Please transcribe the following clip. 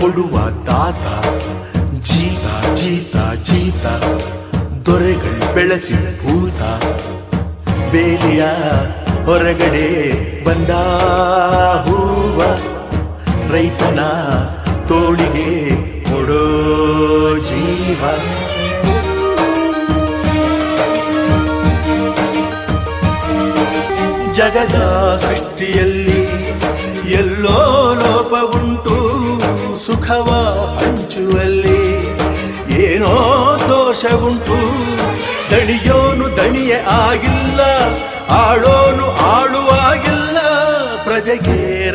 ಕೊಡುವ ತಾತ ಜೀತ ಜೀತ ಜೀತ, ದೊರೆಗಳು ಬೆಳೆಸಿ ಭೂತ, ಬೇಲಿಯ ಹೊರಗಡೆ ಬಂದ ಹೂವ, ರೈತನ ತೋಳಿಗೆ ಕೊಡೋ ಜೀವ. ಜಗದ ಸೃಷ್ಟಿಯಲ್ಲಿ ಎಲ್ಲೋ ಲೋಪ ಉಂಟು ಸುಖವ ಹಂಚುವಲ್ಲಿ. ಏನೋ ದೋಷವುಂಟು ದಣಿಯೋನು ದಣಿಯ ಆಗಿಲ್ಲ ಆಳೋನು ಆಳುವಾಗಿಲ್ಲ. ಪ್ರಜೆಗೆ